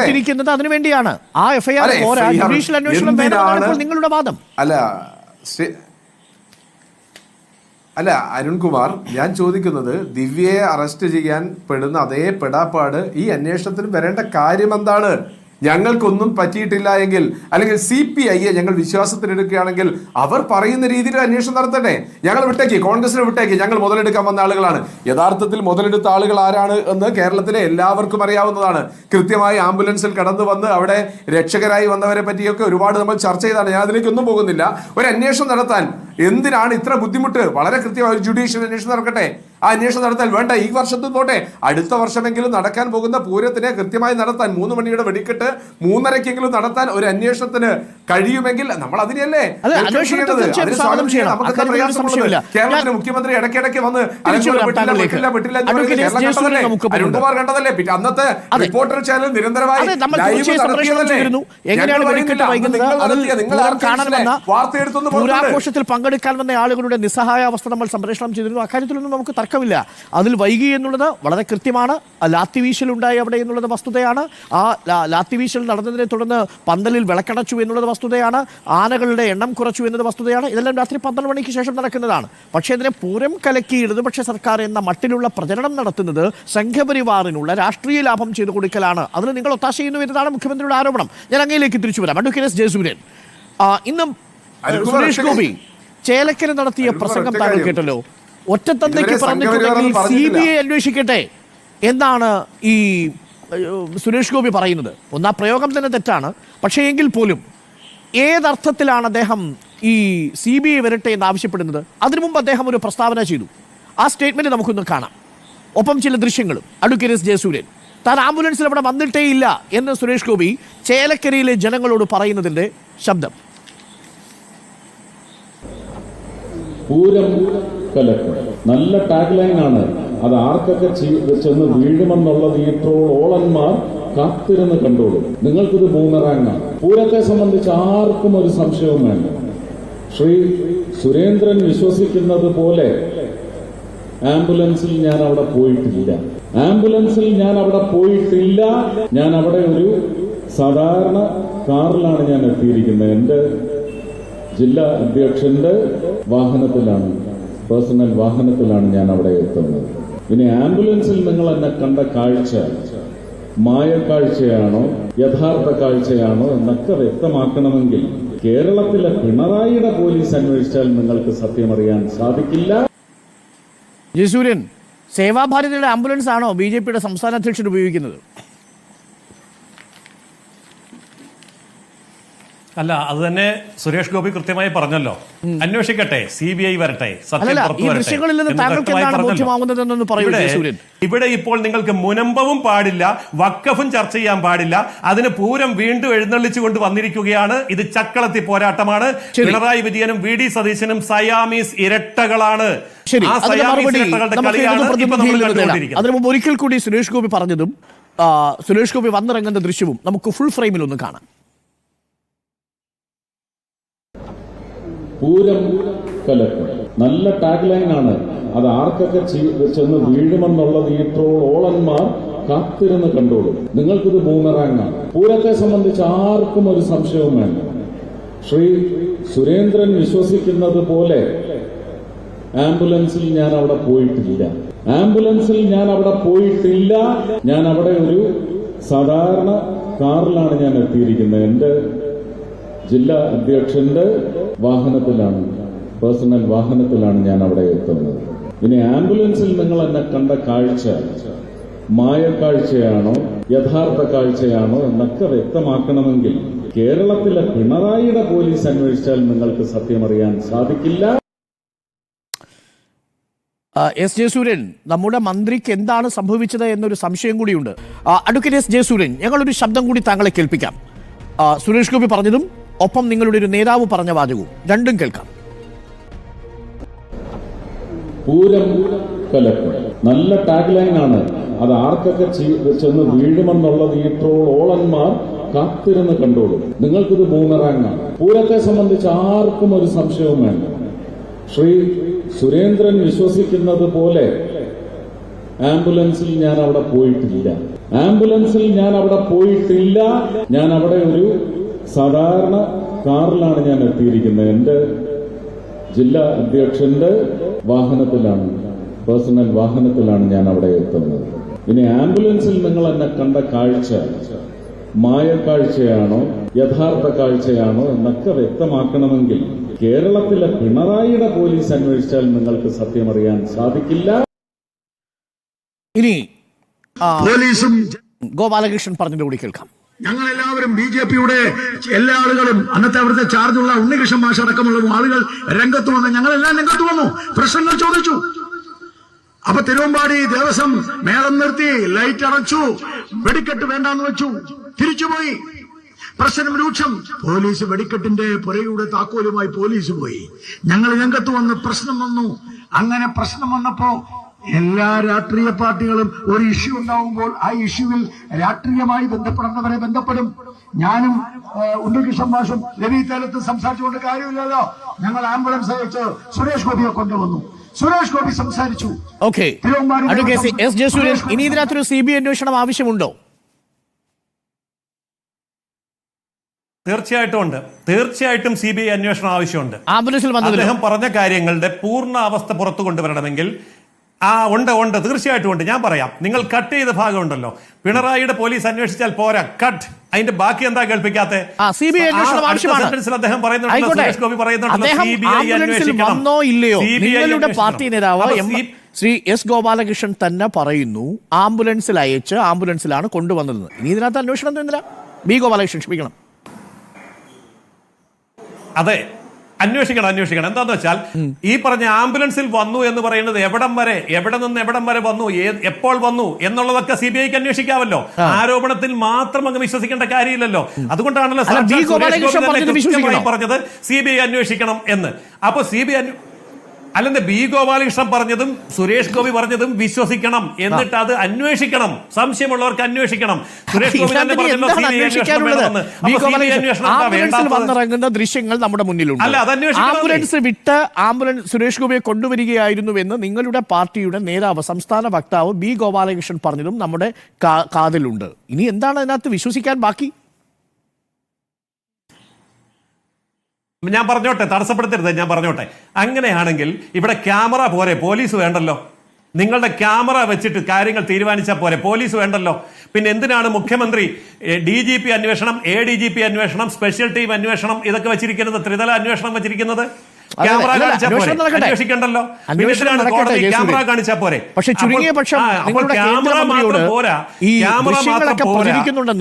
ഇട്ടിരിക്കുന്നത് അതിനുവേണ്ടിയാണ്. ആ എഫ്ഐആർ നിങ്ങളുടെ വാദം. അല്ല അല്ല അരുൺകുമാർ ഞാൻ ചോദിക്കുന്നത് ദിവ്യയെ അറസ്റ്റ് ചെയ്യാൻ പെടുന്ന അതേ പെടാപ്പാട് ഈ അന്വേഷണത്തിന് വരേണ്ട കാര്യം എന്താണ്? ഞങ്ങൾക്കൊന്നും പറ്റിയിട്ടില്ല എങ്കിൽ അല്ലെങ്കിൽ സി പി ഐയെ ഞങ്ങൾ വിശ്വാസത്തിലെടുക്കുകയാണെങ്കിൽ അവർ പറയുന്ന രീതിയിൽ അന്വേഷണം നടത്തട്ടെ. ഞങ്ങൾ വിട്ടേക്ക് കോൺഗ്രസിനെ വിട്ടേക്ക്. ഞങ്ങൾ മുതലെടുക്കാൻ വന്ന ആളുകളാണ്. യഥാർത്ഥത്തിൽ മുതലെടുത്ത ആളുകൾ ആരാണ് എന്ന് കേരളത്തിലെ എല്ലാവർക്കും അറിയാവുന്നതാണ്. കൃത്യമായി ആംബുലൻസിൽ കടന്നു വന്ന് അവിടെ രക്ഷകരായി വന്നവരെ പറ്റിയൊക്കെ ഒരുപാട് നമ്മൾ ചർച്ച ചെയ്താണ്. ഞാൻ അതിലേക്കൊന്നും പോകുന്നില്ല. ഒരു അന്വേഷണം നടത്താൻ എന്തിനാണ് ഇത്ര ബുദ്ധിമുട്ട്? വളരെ കൃത്യമായി ഒരു ജുഡീഷ്യൽ അന്വേഷണം നടക്കട്ടെ. ആ അന്വേഷണം നടത്താൻ വേണ്ട. ഈ വർഷത്തും പോട്ടെ. അടുത്ത വർഷമെങ്കിലും നടക്കാൻ പോകുന്ന പൂരത്തിനെ കൃത്യമായി നടത്താൻ മൂന്ന് മണിയുടെ വെടിക്കെട്ട് മൂന്നരക്കെങ്കിലും നടത്താൻ ഒരു അന്വേഷണത്തിന് കഴിയുമെങ്കിൽ നമ്മൾ അതിനെയല്ലേ. കേരളത്തിന് മുഖ്യമന്ത്രി ഇടയ്ക്കിടയ്ക്ക് വന്ന്. അരുൺകുമാർ കണ്ടതല്ലേ? പിന്നെ അന്നത്തെ റിപ്പോർട്ടർ ചാനൽ നിരന്തരമായി ലൈവ് നടത്തിയതല്ലേ? നിങ്ങൾ വാർത്തയെടുത്തൊന്ന് പങ്കെടുക്കാൻ വന്ന ആളുകളുടെ നിസ്സഹായ അവസ്ഥ നമ്മൾ സംപ്രേഷണം ചെയ്തിരുന്നു. അക്കാര്യത്തിലൊന്നും നമുക്ക് തർക്കമില്ല അതിൽ വൈകി എന്നുള്ളത് വളരെ കൃത്യമാണ്. ആ ലാത്തി വീശലുണ്ടായി അവിടെ എന്നുള്ളത് വസ്തുതയാണ്. ആ ലാത്തിവീശൽ ലാത്തി വീശൽ നടന്നതിനെ തുടർന്ന് പന്തലിൽ വിളക്കടച്ചു എന്നുള്ളത് വസ്തുതയാണ്. ആനകളുടെ എണ്ണം കുറച്ചു എന്നത് വസ്തുതയാണ്. ഇതെല്ലാം രാത്രി പന്ത്രണ്ട് മണിക്ക് ശേഷം നടക്കുന്നതാണ്. പക്ഷേ ഇതിനെ പൂരം കലക്കി ഇടതുപക്ഷ സർക്കാർ എന്ന മട്ടിലുള്ള പ്രചരണം നടത്തുന്നത് സംഘപരിവാറിനുള്ള രാഷ്ട്രീയ ലാഭം ചെയ്തു കൊടുക്കലാണ്. അതിന് നിങ്ങൾ ഒത്താശ ചെയ്യുന്നു എന്നതാണ് മുഖ്യമന്ത്രിയുടെ ആരോപണം. ഞാൻ അങ്ങയിലേക്ക് തിരിച്ചു വരാം. Advocate S Jayasooryan. ഇന്നും സുരേഷ് ഗോപി. ചേലക്കര നടത്തിയ പ്രസംഗം താങ്കൾ കേട്ടല്ലോ. ഒറ്റത്തന്തയ്ക്ക് പറഞ്ഞിട്ടുണ്ടെങ്കിൽ സി ബി ഐ അന്വേഷിക്കട്ടെ എന്നാണ് ഈ സുരേഷ് ഗോപി പറയുന്നത്. ഒന്നാ പ്രയോഗം തന്നെ തെറ്റാണ്. പക്ഷേ എങ്കിൽ പോലും ഏതർത്ഥത്തിലാണ് അദ്ദേഹം ഈ സി ബി ഐ വരട്ടെ എന്ന് ആവശ്യപ്പെടുന്നത്? അതിനു മുമ്പ് അദ്ദേഹം ഒരു പ്രസ്താവന ചെയ്തു. ആ സ്റ്റേറ്റ്മെന്റ് നമുക്കൊന്ന് കാണാം. ഒപ്പം ചില ദൃശ്യങ്ങളും. Advocate S Jayasooryan. താൻ ആംബുലൻസിൽ അവിടെ വന്നിട്ടേ ഇല്ല എന്ന് സുരേഷ് ഗോപി ചേലക്കരയിലെ ജനങ്ങളോട് പറയുന്നതിന്റെ ശബ്ദം. പൂരം കലക്കും. നല്ല ടാഗ് ആണ്. അത് ആർക്കൊക്കെ ചെന്ന് വീഴുമെന്നുള്ളത് ഈ ട്രോൾ ഓളന്മാർ കാത്തിരുന്ന് കണ്ടോളൂ. നിങ്ങൾക്കിത് ബൂമറാങ്ങാണ് പൂരത്തെ സംബന്ധിച്ച് ആർക്കും ഒരു സംശയവും വേണ്ട. ശ്രീ സുരേന്ദ്രൻ വിശ്വസിക്കുന്നത് പോലെ ആംബുലൻസിൽ ഞാൻ അവിടെ പോയിട്ടില്ല. ആംബുലൻസിൽ ഞാൻ അവിടെ പോയിട്ടില്ല. ഞാൻ അവിടെ ഒരു സാധാരണ കാറിലാണ് ഞാൻ എത്തിയിരിക്കുന്നത്. എന്റെ ജില്ലാ അധ്യക്ഷന്റെ വാഹനത്തിലാണ് പേഴ്സണൽ വാഹനത്തിലാണ് ഞാൻ അവിടെ എത്തുന്നത്. ഇനി ആംബുലൻസിൽ നിങ്ങൾ എന്നെ കണ്ട കാഴ്ച മായക്കാഴ്ചയാണോ യഥാർത്ഥ കാഴ്ചയാണോ എന്നൊക്കെ വ്യക്തമാക്കണമെങ്കിൽ കേരളത്തിലെ പിണറായിയുടെ പോലീസ് അന്വേഷിച്ചാൽ നിങ്ങൾക്ക് സത്യമറിയാൻ സാധിക്കില്ല. ജയസൂര്യൻ സേവാഭാരതിയുടെ ആംബുലൻസ് ആണോ ബി ജെ പിയുടെ സംസ്ഥാന അധ്യക്ഷൻ ഉപയോഗിക്കുന്നത്? അല്ല അത് തന്നെ സുരേഷ് ഗോപി കൃത്യമായി പറഞ്ഞല്ലോ. അന്വേഷിക്കട്ടെ സി ബി ഐ വരട്ടെ സത്യം ഇവിടെ- ഇപ്പോൾ നിങ്ങൾക്ക് മുനമ്പവും പാടില്ല വക്കഫും ചർച്ച ചെയ്യാൻ പാടില്ല അതിന് പൂരം വീണ്ടും എഴുന്നള്ളിച്ചുകൊണ്ട് വന്നിരിക്കുകയാണ്. ഇത് ചക്കളത്തി പോരാട്ടമാണ്. പിണറായി വിജയനും വി ഡി സതീശനും സയാമീസ് ഇരട്ടകളാണ്. അതിനു മുമ്പ് ഒരിക്കൽ കൂടി സുരേഷ് ഗോപി പറഞ്ഞതും സുരേഷ് ഗോപി വന്നിറങ്ങുന്ന ദൃശ്യവും നമുക്ക് ഫുൾ ഫ്രെയിമിൽ ഒന്ന് കാണാം. പൂരം കലക്കും. നല്ല ടാഗ് ആണ്. അത് ആർക്കൊക്കെ ചെന്ന് വീഴുമെന്നുള്ളത് ഈ ട്രോൾ ഓളന്മാർ കാത്തിരുന്ന് കണ്ടോളൂ. നിങ്ങൾക്കിത് ബൂമറാങ്ങാണ് പൂരത്തെ സംബന്ധിച്ച് ആർക്കും ഒരു സംശയവും വേണ്ട. ശ്രീ സുരേന്ദ്രൻ വിശ്വസിക്കുന്നത് പോലെ ആംബുലൻസിൽ ഞാൻ അവിടെ പോയിട്ടില്ല. ആംബുലൻസിൽ ഞാൻ അവിടെ പോയിട്ടില്ല. ഞാൻ അവിടെ ഒരു സാധാരണ കാറിലാണ് ഞാൻ എത്തിയിരിക്കുന്നത്. എന്റെ ജില്ലാ അധ്യക്ഷന്റെ വാഹനത്തിലാണ് പേഴ്സണൽ വാഹനത്തിലാണ് ഞാൻ അവിടെ എത്തുന്നത്. ഇനി ആംബുലൻസിൽ നിങ്ങൾ എന്നെ കണ്ട കാഴ്ച മായക്കാഴ്ചയാണോ യഥാർത്ഥ കാഴ്ചയാണോ എന്നൊക്കെ വ്യക്തമാക്കണമെങ്കിൽ കേരളത്തിലെ പിണറായിയുടെ പോലീസ് അന്വേഷിച്ചാൽ നിങ്ങൾക്ക് സത്യമറിയാൻ സാധിക്കില്ല. എസ് ജയസൂര്യൻ നമ്മുടെ മന്ത്രിക്ക് എന്താണ് സംഭവിച്ചത് എന്നൊരു സംശയം കൂടിയുണ്ട്. അഡ്വക്കേറ്റ് എസ് ജയസൂര്യൻ ഞങ്ങളൊരു ശബ്ദം കൂടി താങ്കളെ കേൾപ്പിക്കാം. സുരേഷ് ഗോപി പറഞ്ഞതും ഒപ്പം നിങ്ങളുടെ ഒരു നേതാവ് പറഞ്ഞ വാചകവും രണ്ടും കേൾക്കാം. പൂരം നല്ല ടാഗ് ലൈൻ ആണ്. അത് ആർക്കൊക്കെ ചെന്ന് വീഴുമെന്നുള്ളത് ഈ ട്രോളോളന്മാർ കാത്തിരുന്ന് കണ്ടോളൂ. നിങ്ങൾക്കിത് ബൂമറാങ്ങാണ് പൂരത്തെ സംബന്ധിച്ച് ആർക്കും ഒരു സംശയവും വേണ്ട. ശ്രീ സുരേന്ദ്രൻ വിശ്വസിക്കുന്നത് പോലെ ആംബുലൻസിൽ ഞാൻ അവിടെ പോയിട്ടില്ല. ആംബുലൻസിൽ ഞാൻ അവിടെ പോയിട്ടില്ല. ഞാൻ അവിടെ ഒരു സാധാരണ കാറിലാണ് ഞാൻ എത്തിയിരിക്കുന്നത്. എന്റെ ജില്ലാ അധ്യക്ഷന്റെ വാഹനത്തിലാണ് പേഴ്സണൽ വാഹനത്തിലാണ് ഞാൻ അവിടെ എത്തുന്നത്. ഇനി ആംബുലൻസിൽ നിങ്ങൾ എന്നെ കണ്ട കാഴ്ച മായക്കാഴ്ചയാണോ യഥാർത്ഥ കാഴ്ചയാണോ എന്നൊക്കെ വ്യക്തമാക്കണമെങ്കിൽ കേരളത്തിലെ പിണറായിയുടെ പോലീസ് അന്വേഷിച്ചാൽ നിങ്ങൾക്ക് സത്യം അറിയാൻ സാധിക്കില്ല. ഇനി പോലീസും ഗോപാലകൃഷ്ണൻ പറഞ്ഞിട്ട് കൂടി കേൾക്കാം. ഞങ്ങൾ എല്ലാവരും ബി ജെ പിയുടെ എല്ലാ ആളുകളും അന്നത്തെ അവിടുത്തെ ചാർജുള്ള ഉണ്ണികൃഷ്ണൻ മാഷ അടക്കമുള്ള ആളുകൾ രംഗത്ത് വന്നു ഞങ്ങളെല്ലാം രംഗത്ത് വന്നു. പ്രശ്നങ്ങൾ ചോദിച്ചു. അപ്പൊ തിരുവമ്പാടി ദേവസ്വം മേളം നിർത്തി ലൈറ്റ് അടച്ചു വെടിക്കെട്ട് വേണ്ടെന്ന് വെച്ചു. തിരിച്ചുപോയി. പ്രശ്നം രൂക്ഷം. പോലീസ് വെടിക്കെട്ടിന്റെ പുരയുടെ താക്കോലുമായി പോലീസ് പോയി. ഞങ്ങൾ രംഗത്ത് വന്ന് പ്രശ്നം വന്നു. അങ്ങനെ പ്രശ്നം വന്നപ്പോ എല്ലാ രാഷ്ട്രീയ പാർട്ടികളും ഒരു ഇഷ്യൂ ഉണ്ടാവുമ്പോൾ ആ ഇഷ്യൂവിൽ രാഷ്ട്രീയമായി ബന്ധപ്പെടുന്നവരെ ബന്ധപ്പെടും. ഞാനും ഉണ്ടെങ്കിൽ ഉണ്ണികൃഷ്ണൻ മാഷും രവി തലത്ത് സംസാരിച്ചുകൊണ്ട് കാര്യമില്ലല്ലോ. ഞങ്ങൾ ആംബുലൻസ് അയച്ച് സുരേഷ് ഗോപിയെ കൊണ്ടുവന്നു. സുരേഷ് ഗോപി സംസാരിച്ചു. ഓക്കെ. എസ് ജയസൂര്യൻ ഇനി ഇതിനകത്തൊരു സി ബി അന്വേഷണം ആവശ്യമുണ്ടോ? തീർച്ചയായിട്ടും ഉണ്ട്. തീർച്ചയായിട്ടും സി ബി ഐ അന്വേഷണം ആവശ്യമുണ്ട്. അദ്ദേഹം പറഞ്ഞ കാര്യങ്ങളുടെ പൂർണ അവസ്ഥ പുറത്തു കൊണ്ടുവരണമെങ്കിൽ ആ ഉണ്ട് ഉണ്ട്. തീർച്ചയായിട്ടും ഉണ്ട്. ഞാൻ പറയാം. നിങ്ങൾ കട്ട് ചെയ്ത ഭാഗമുണ്ടല്ലോ പിണറായിയുടെ പോലീസ് അന്വേഷിച്ചാൽ പോരാ. കട്ട് അതിന്റെ ബാക്കി എന്താ കേൾപ്പിക്കാത്ത? അന്വേഷണം ആവശ്യമാണ്. അദ്ദേഹം പാർട്ടി നേതാവ് ശ്രീ എസ് ഗോപാലകൃഷ്ണൻ തന്നെ പറയുന്നു ആംബുലൻസിൽ അയച്ച് ആംബുലൻസിലാണ് കൊണ്ടുവന്നത്. ഇനി ഇതിനകത്ത് അന്വേഷണം എന്തിനാ ബി ഗോപാലകൃഷ്ണൻ ക്ഷമിക്കണം. അതെ. അന്വേഷിക്കണം അന്വേഷിക്കണം. എന്താന്ന് വെച്ചാൽ ഈ പറഞ്ഞ ആംബുലൻസിൽ വന്നു എന്ന് പറയുന്നത് എവിടം വരെ എവിടെ നിന്ന് എവിടം വരെ വന്നു എപ്പോൾ വന്നു എന്നുള്ളതൊക്കെ സി ബി ഐക്ക് അന്വേഷിക്കാമല്ലോ. ആരോപണത്തിൽ മാത്രം അങ്ങ് വിശ്വസിക്കേണ്ട കാര്യമില്ലല്ലോ. അതുകൊണ്ടാണല്ലോ പറഞ്ഞത് സി ബി ഐ അന്വേഷിക്കണം എന്ന്. അപ്പൊ സി ബി ഐ അല്ലെന്ന് ബി ഗോപാലകൃഷ്ണൻ പറഞ്ഞതും സുരേഷ് ഗോപി പറഞ്ഞതും വിശ്വസിക്കണം. എന്നിട്ട് അത് അന്വേഷിക്കണം. സംശയമുള്ളവർക്ക് അന്വേഷിക്കണം. സുരേഷ് ഗോപി തന്നെ ദൃശ്യങ്ങൾ നമ്മുടെ മുന്നിലുണ്ട്. അല്ല, അത് ആംബുലൻസ് വിട്ട് ആംബുലൻസ് സുരേഷ് ഗോപിയെ കൊണ്ടുവരികയായിരുന്നുവെന്ന് നിങ്ങളുടെ പാർട്ടിയുടെ നേതാവ് സംസ്ഥാന വക്താവ് ബി ഗോപാലകൃഷ്ണൻ പറഞ്ഞതും നമ്മുടെ കാതിലുണ്ട്. ഇനി എന്താണ് അതിനകത്ത് വിശ്വസിക്കാൻ ബാക്കി? ഞാൻ പറഞ്ഞോട്ടെ തടസ്സപ്പെടുത്തരുത് ഞാൻ പറഞ്ഞോട്ടെ. അങ്ങനെയാണെങ്കിൽ ഇവിടെ ക്യാമറ പോരെ പോലീസ് വേണ്ടല്ലോ. നിങ്ങളുടെ ക്യാമറ വെച്ചിട്ട് കാര്യങ്ങൾ തീരുമാനിച്ചാൽ പോരെ പോലീസ് വേണ്ടല്ലോ. പിന്നെ എന്തിനാണ് മുഖ്യമന്ത്രി ഡി ജി പി അന്വേഷണം എ ഡി ജി പി അന്വേഷണം സ്പെഷ്യൽ ടീം അന്വേഷണം ഇതൊക്കെ വെച്ചിരിക്കുന്നത് ത്രിതല അന്വേഷണം വെച്ചിരിക്കുന്നത്? ക്യാമറ കാണിച്ചാൽ പോരെ. അന്വേഷിക്കണ്ടല്ലോ. ക്യാമറ കാണിച്ചാൽ പോരെ. പക്ഷെ ചുരുങ്ങിയ ക്യാമറ മാത്രം പോരാ. ക്യാമറ മാത്രം പോരാ.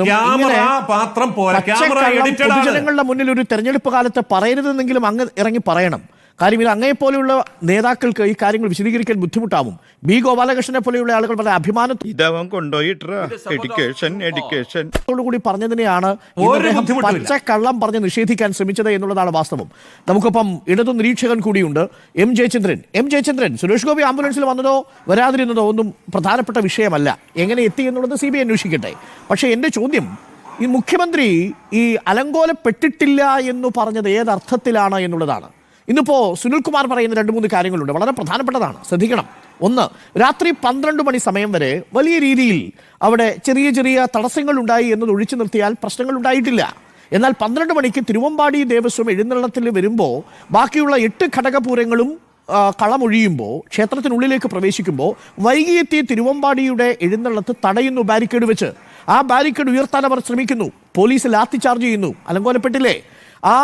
ക്യാമറ ഇങ്ങനെ മാത്രം പോരാ. ക്യാമറ പച്ചക്കള്ളം എഡിറ്റഡ് ആണ് പൊതുജനങ്ങളുടെ മുന്നിൽ ഒരു തെരഞ്ഞെടുപ്പ് കാലത്ത് പറയരുതെന്നെങ്കിലും അങ്ങ് ഇറങ്ങി പറയണം. കാര്യം ഇത് അങ്ങേ പോലെയുള്ള നേതാക്കൾക്ക് ഈ കാര്യങ്ങൾ വിശദീകരിക്കാൻ ബുദ്ധിമുട്ടാവും. ബി ഗോപാലകൃഷ്ണനെ പോലെയുള്ള ആളുകൾ വളരെ അഭിമാനത്തോടുകൂടി പറഞ്ഞതിനെയാണ് പച്ച കള്ളം പറഞ്ഞ് നിഷേധിക്കാൻ ശ്രമിച്ചത് എന്നുള്ളതാണ് വാസ്തവം. നമുക്കിപ്പം ഇടതു നിരീക്ഷകൻ കൂടിയുണ്ട് എം ജയചന്ദ്രൻ. എം ജയചന്ദ്രൻ സുരേഷ് ഗോപി ആംബുലൻസിൽ വന്നതോ വരാതിരുന്നതോ ഒന്നും പ്രധാനപ്പെട്ട വിഷയമല്ല. എങ്ങനെ എത്തി എന്നുള്ളത് സി ബി ഐ അന്വേഷിക്കട്ടെ. പക്ഷേ എന്റെ ചോദ്യം ഈ മുഖ്യമന്ത്രി ഈ അലങ്കോലപ്പെട്ടിട്ടില്ല എന്ന് പറഞ്ഞത് ഏതർത്ഥത്തിലാണ് എന്നുള്ളതാണ്. ഇന്നിപ്പോ സുനിൽകുമാർ പറയുന്ന രണ്ട് മൂന്ന് കാര്യങ്ങളുണ്ട്. വളരെ പ്രധാനപ്പെട്ടതാണ്. ശ്രദ്ധിക്കണം. ഒന്ന് രാത്രി പന്ത്രണ്ട് മണി സമയം വരെ വലിയ രീതിയിൽ അവിടെ ചെറിയ ചെറിയ തടസ്സങ്ങൾ ഉണ്ടായി എന്നത് ഒഴിച്ചു നിർത്തിയാൽ പ്രശ്നങ്ങൾ ഉണ്ടായിട്ടില്ല. എന്നാൽ പന്ത്രണ്ട് മണിക്ക് തിരുവമ്പാടി ദേവസ്വം എഴുന്നള്ളത്തിൽ വരുമ്പോൾ ബാക്കിയുള്ള എട്ട് ഘടകപൂരങ്ങളും കളമൊഴിയുമ്പോൾ ക്ഷേത്രത്തിനുള്ളിലേക്ക് പ്രവേശിക്കുമ്പോൾ വൈകിയെത്തിയ തിരുവമ്പാടിയുടെ എഴുന്നള്ളത്ത് തടയുന്നു ബാരിക്കേഡ് വെച്ച്. ആ ബാരിക്കേഡ് ഉയർത്താൻ അവർ ശ്രമിക്കുന്നു. പോലീസ് ലാത്തി ചാർജ് ചെയ്യുന്നു. അലങ്കോലപ്പെട്ടില്ലേ? ആ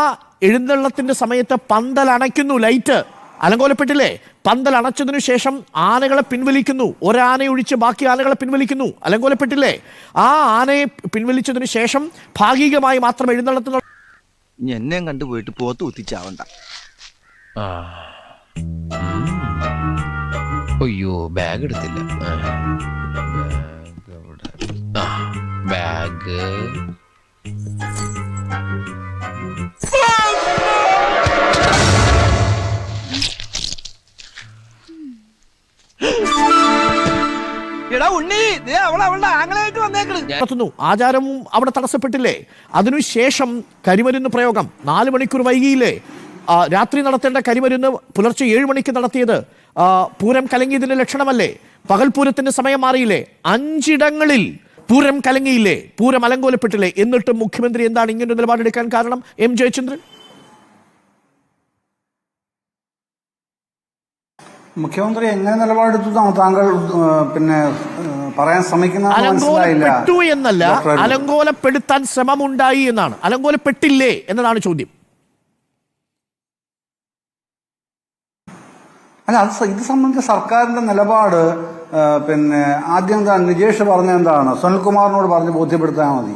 എഴുന്നള്ളത്തിന്റെ സമയത്ത് പന്തൽ അണയ്ക്കുന്നു ലൈറ്റ് അലങ്കോലപ്പെട്ടില്ലേ? പന്തൽ അണച്ചതിനു ശേഷം ആനകളെ പിൻവലിക്കുന്നു. ഒരാന ഒഴിച്ച് ബാക്കി ആനകളെ പിൻവലിക്കുന്നു. അലങ്കോലപ്പെട്ടില്ലേ? ആ ആനയെ പിൻവലിച്ചതിനു ശേഷം ഭാഗികമായി മാത്രം എഴുന്നള്ളത്തിന് എന്നെ കണ്ടുപോയിട്ട് പോത്ത് കുത്തിച്ചാവണ്ട. അയ്യോ ബാഗ് എടുത്തില്ല. ബാഗ് നടത്തുന്നു. ആചാരവും അവിടെ തടസ്സപ്പെട്ടില്ലേ? അതിനുശേഷം കരിമരുന്ന് പ്രയോഗം. നാല് മണിക്കൂർ വൈകിയില്ലേ? രാത്രി നടത്തേണ്ട കരിമരുന്ന് പുലർച്ചെ ഏഴ് മണിക്ക് നടത്തിയത്. ആ, പൂരം കലങ്ങിയതിന്റെ ലക്ഷണമല്ലേ? പകൽപൂരത്തിന്റെ സമയം മാറിയില്ലേ? അഞ്ചിടങ്ങളിൽ പൂരം കലങ്ങിയില്ലേ? പൂരം അലങ്കോലപ്പെട്ടില്ലേ? എന്നിട്ടും മുഖ്യമന്ത്രി എന്താണ് ഇങ്ങനൊരു ഒരു നിലപാടെടുക്കാൻ കാരണം? എം ജയചന്ദ്രൻ? മുഖ്യമന്ത്രി എങ്ങനെ നിലപാടെടുത്തു താങ്കൾ പിന്നെ പറയാൻ ശ്രമിക്കുന്ന അലങ്കോലപ്പെട്ടു എന്നല്ല. അലങ്കോലപ്പെടുത്താൻ ശ്രമമുണ്ടായി എന്നാണ്. അലങ്കോലപ്പെട്ടില്ലേ എന്നതാണ് ചോദ്യം. അല്ല അത് ഇത് സംബന്ധിച്ച് സർക്കാരിന്റെ നിലപാട് പിന്നെ ആദ്യം എന്താണ് നിജേഷ് പറഞ്ഞ എന്താണ്? സുനിൽകുമാറിനോട് പറഞ്ഞ് ബോധ്യപ്പെടുത്താൻ മതി.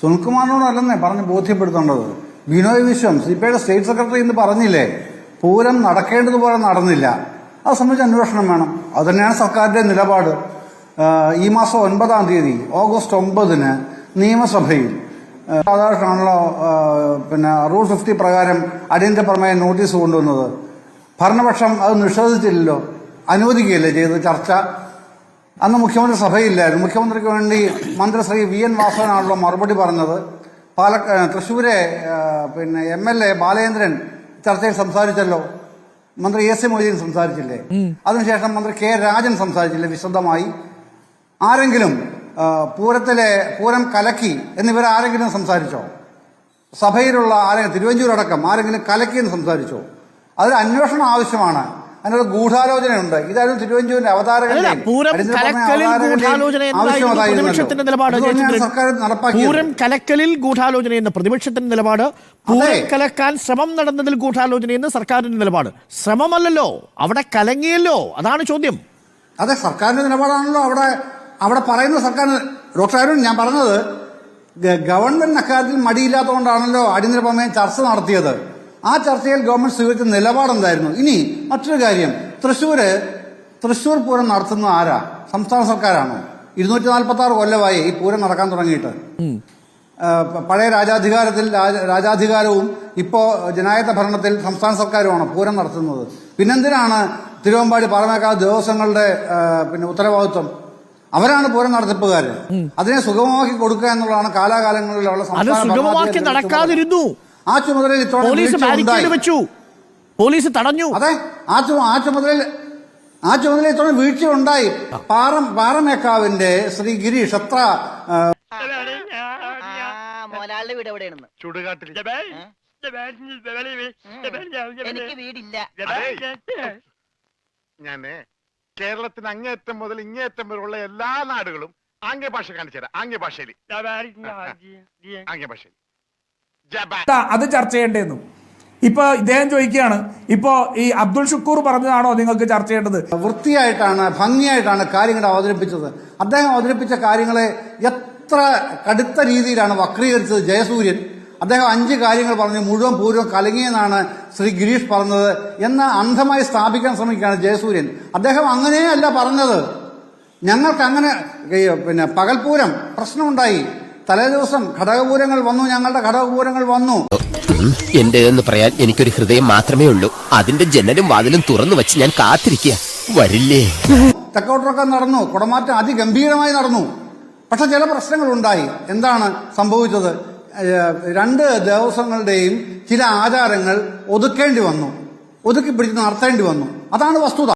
സുനിൽകുമാറിനോട് അല്ലെന്നേ പറഞ്ഞ് ബോധ്യപ്പെടുത്തേണ്ടത്. ബിനോയ് വിശ്വം സി പി ഐയുടെ സ്റ്റേറ്റ് സെക്രട്ടറി ഇന്ന് പറഞ്ഞില്ലേ? പൂരം നടക്കേണ്ടതുപോലെ നടന്നില്ല. അത് സംബന്ധിച്ച് അന്വേഷണം വേണം. അതുതന്നെയാണ് സർക്കാരിന്റെ നിലപാട്. ഈ മാസം ഒൻപതാം തീയതി ഓഗസ്റ്റ് ഒമ്പതിന് നിയമസഭയിൽ സാധാരണയാണല്ലോ പിന്നെ റൂൾ ഫിഫ്റ്റി പ്രകാരം അടിയന്തര പ്രമേയ നോട്ടീസ് കൊണ്ടുവന്നത്. ഭരണപക്ഷം അത് നിഷേധിച്ചില്ലല്ലോ അനുവദിക്കുകയല്ലേ ചെയ്ത് ചർച്ച? അന്ന് മുഖ്യമന്ത്രി സഭയില്ലായിരുന്നു. മുഖ്യമന്ത്രിക്ക് വേണ്ടി മന്ത്രി ശ്രീ വി എൻ വാസവനാണല്ലോ മറുപടി പറഞ്ഞത്. പാലക്കാട് തൃശ്ശൂരെ പിന്നെ എം എൽ എ ബാലേന്ദ്രൻ ചർച്ചയിൽ സംസാരിച്ചല്ലോ. മന്ത്രി എ സി മൊയ്തീൻ സംസാരിച്ചില്ലേ? അതിനുശേഷം മന്ത്രി കെ രാജൻ സംസാരിച്ചില്ലേ വിശദമായി? ആരെങ്കിലും പൂരത്തിലെ പൂരം കലക്കി എന്നിവരാരെങ്കിലും സംസാരിച്ചോ? സഭയിലുള്ള ആരെങ്കിലും തിരുവഞ്ചൂരടക്കം ആരെങ്കിലും കലക്കി എന്ന് സംസാരിച്ചോ? അതൊരു അന്വേഷണം ആവശ്യമാണ്. അതിനൊരു ഗൂഢാലോചനയുണ്ട്. ഇതായിരുന്നു തിരുവഞ്ചൂരിന്റെ അവതാരകന്റെ പൂരം കലക്കലിൽ ഗൂഢാലോചന എന്നായിരുന്നു പ്രതിപക്ഷത്തിന്റെ നിലപാട് ജയചന്ദ്രൻ. പൂരം കലക്കലിൽ ഗൂഢാലോചന എന്ന പ്രതിപക്ഷത്തിന്റെ നിലപാട് പൂരം കലക്കാൻ ശ്രമം നടന്നതിൽ ഗൂഢാലോചന എന്ന് സർക്കാരിന്റെ നിലപാട്. ശ്രമമല്ലല്ലോ അവിടെ കലങ്ങിയല്ലോ അതാണ് ചോദ്യം. അതെ സർക്കാരിന്റെ നിലപാടാണല്ലോ അവിടെ അവിടെ പറയുന്ന സർക്കാർ. ഡോക്ടർ അരുൺ ഞാൻ പറഞ്ഞത് ഗവൺമെന്റിന് ഗവൺമെന്റ് അക്കാര്യത്തിൽ മടിയില്ലാത്തതുകൊണ്ടാണല്ലോ അടിയന്തര പ്രമേയം ചർച്ച നടത്തിയത്. ആ ചർച്ചയിൽ ഗവൺമെന്റ് സ്വീകരിച്ച നിലപാടെന്തായിരുന്നു? ഇനി മറ്റൊരു കാര്യം. തൃശ്ശൂര് തൃശ്ശൂർ പൂരം നടത്തുന്ന ആരാ? സംസ്ഥാന സർക്കാരാണോ? ഇരുന്നൂറ്റി നാൽപ്പത്തി ആറ് കൊല്ലമായി ഈ പൂരം നടക്കാൻ തുടങ്ങിയിട്ട്. പഴയ രാജാധികാരത്തിൽ രാജാധികാരവും ഇപ്പോ ജനായത്ത ഭരണത്തിൽ സംസ്ഥാന സർക്കാരുമാണ് പൂരം നടത്തുന്നത്. പിന്നെന്തിനാണ് തിരുവമ്പാടി പാറമേക്കാവ് ദേവസ്വങ്ങളുടെ പിന്നെ ഉത്തരവാദിത്വം? അവരാണ് പൂരം നടത്തിപ്പുകാർ അതിനെ സുഗമമാക്കി കൊടുക്കുക എന്നുള്ളതാണ് കാലാകാലങ്ങളിലുള്ള സംസ്ഥാന സുഗമമാക്കി നടക്കാതിരുന്നു. ആ ചുമതലയിൽ പോലീസ് ബാരിക്കേഡ് വെച്ചു. പോലീസ് തടഞ്ഞു. അതെ ആ ആ ചുമതലയിൽ ആ ചുമതലയിൽ ഇത്തവണ വീഴ്ച ഉണ്ടായി പാറം പാറമേക്കാവിന്റെ ശ്രീ ഗിരീഷ് അത്ര മോലാളുടെ വീട് എവിടെയാണെന്ന്? എനിക്ക് വീടില്ല. ഞാനേ കേരളത്തിന് അങ്ങേയറ്റം മുതൽ ഇങ്ങേയറ്റം വരെയുള്ള എല്ലാ നാടുകളും ആംഗ്യ ഭാഷ കാണിച്ചു തരാം. ആംഗ്യ ഭാഷയിൽ ആംഗ്യ ഭാഷയിൽ അത് ചർച്ച ചെയ്യേണ്ടതെന്നും. ഇപ്പൊ ഇദ്ദേഹം ചോദിക്കുകയാണ് ഇപ്പോ ഈ അബ്ദുൾ ഷുക്കൂർ പറഞ്ഞതാണോ നിങ്ങൾക്ക് ചർച്ച ചെയ്യേണ്ടത്? വൃത്തിയായിട്ടാണ് ഭംഗിയായിട്ടാണ് കാര്യങ്ങൾ അവതരിപ്പിച്ചത്. അദ്ദേഹം അവതരിപ്പിച്ച കാര്യങ്ങളെ എത്ര കടുത്ത രീതിയിലാണ് വക്രീകരിച്ചത് ജയസൂര്യൻ. അദ്ദേഹം അഞ്ച് കാര്യങ്ങൾ പറഞ്ഞു മുഴുവൻ പൂർവം കലങ്ങിയെന്നാണ് ശ്രീ ഗിരീഷ് പറഞ്ഞത് എന്ന് അന്ധമായി സ്ഥാപിക്കാൻ ശ്രമിക്കുകയാണ് ജയസൂര്യൻ. അദ്ദേഹം അങ്ങനെയല്ല പറഞ്ഞത്. ഞങ്ങൾക്ക് അങ്ങനെ പിന്നെ പകൽപൂരം പ്രശ്നമുണ്ടായി. തലേ ദിവസം ഘടകപൂരങ്ങൾ വന്നു ഞങ്ങളുടെ ഘടകപൂരങ്ങൾ വന്നു. എന്റെ എന്ന് പറയാൻ എനിക്കൊരു ഹൃദയം മാത്രമേ ഉള്ളൂ. അതിന്റെ ജനലും വാതിലും തുറന്നു വെച്ച് ഞാൻ കാത്തിരിക്കുക വരില്ലേ? തെക്കോട്ടൊക്കെ നടന്നു. കുടമാറ്റം അതിഗംഭീരമായി നടന്നു. പക്ഷെ ചില പ്രശ്നങ്ങൾ ഉണ്ടായി എന്താണ് സംഭവിച്ചത്? രണ്ട് ദേവസ്വങ്ങളുടെയും ചില ആചാരങ്ങൾ ഒതുക്കേണ്ടി വന്നു. ഒതുക്കി പിടിച്ച് നടത്തേണ്ടി വന്നു. അതാണ് വസ്തുത.